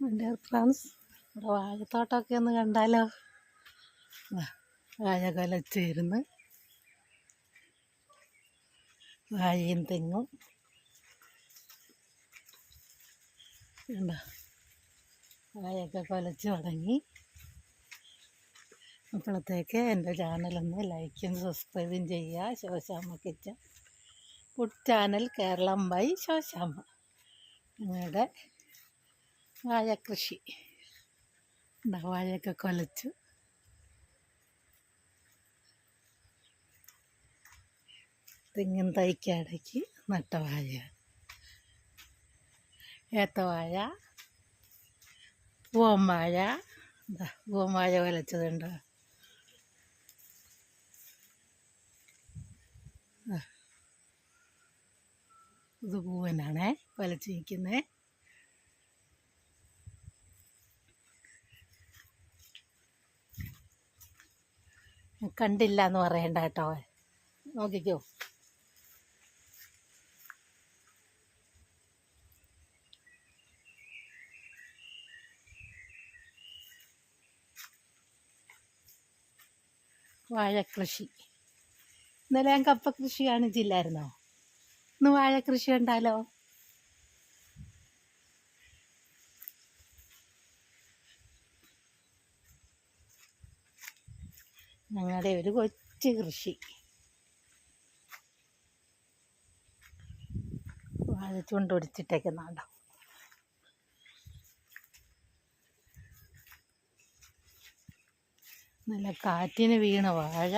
എന്റെ ഫ്രണ്ട്സ് ഇവിടെ വാഴത്തോട്ടമൊക്കെ ഒന്ന് കണ്ടാലോ? ദാ, വാഴ കൊലച്ചിരുന്ന് വാഴയും തെങ്ങും. കണ്ടോ? വാഴയൊക്കെ കൊലച്ച് തുടങ്ങി അപ്പോഴത്തേക്ക് എന്റെ ചാനലൊന്ന് ലൈക്കും സബ്സ്ക്രൈബും ചെയ്യുക. Shoshamma kitchen food channel Keralam by Shoshamma. ഞങ്ങളുടെ വാഴക്കൃഷി. കൃഷി വാഴയൊക്കെ കൊലച്ചു. തെങ്ങിൻ തൈക്കടയ്ക്ക് നട്ട വാഴ. ഓം വാഴ. പൂവൻ വാഴ. കൊലച്ചതുണ്ടോ. ഇത്. പൂവനാണേ കൊലച്ചിരിക്കുന്നത് കണ്ടില്ല എന്ന് പറയണ്ട കേട്ടോ. നോക്കിക്കോ. വാഴക്കൃഷി ഇന്നലെ ഞാൻ കപ്പ കൃഷി കാണിച്ചില്ലായിരുന്നോ ഇന്ന് വാഴക്കൃഷി ഉണ്ടാലോ ഞങ്ങളുടെ ഒരു കൊച്ചു കൃഷി. വാഴച്ചുകൊണ്ട് ഒടിച്ചിട്ടേക്കുന്നുണ്ടോ? നല്ല കാറ്റിന് വീണ വാഴ.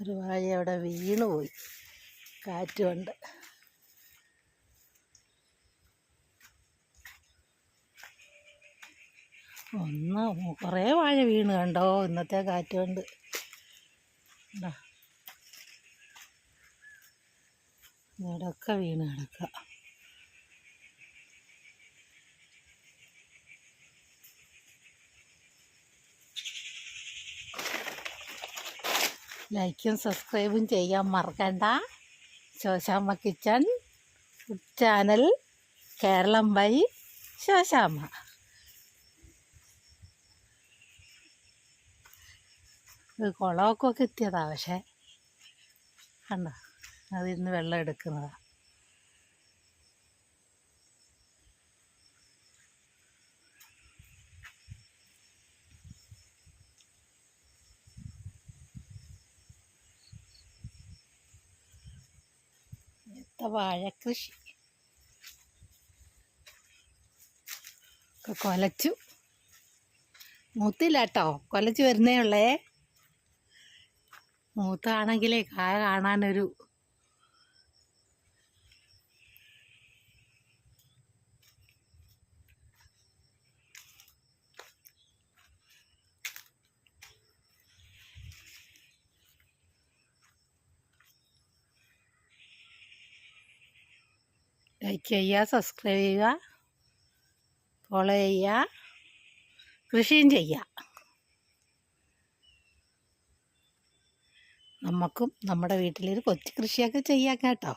ഒരു വാഴ അവിടെ വീണു പോയി ഒന്ന് കുറേ വാഴ വീണ് കണ്ടോ? ഇന്നത്തെ കാറ്റ് കൊണ്ട്. ഇടക്ക വീണ് കിടക്കുക. ലൈക്കും സബ്സ്ക്രൈബും ചെയ്യാൻ മറക്കണ്ട. Shoshamma kitchen channel Keralam by Shoshamma. കുളമൊക്കെ ഒക്കെ എത്തിയതാ പക്ഷേ കണ്ടോ? അതിന്ന് വെള്ളം എടുക്കുന്നതാ. വാഴക്കൃഷി ഒക്കെ കൊലച്ചു. മൂത്തില്ല കേട്ടോ കൊലച്ചു വരുന്നേ ഉള്ളേ. മൂത്താണെങ്കിലേ കായ കാണാനൊരു ലൈക്ക് ചെയ്യുക സബ്സ്ക്രൈബ് ചെയ്യുക ഫോളോ ചെയ്യുക കൃഷിയും ചെയ്യുക. നമുക്കും നമ്മുടെ വീട്ടിലൊരു കൊച്ചു കൃഷിയൊക്കെ ചെയ്യാം കേട്ടോ.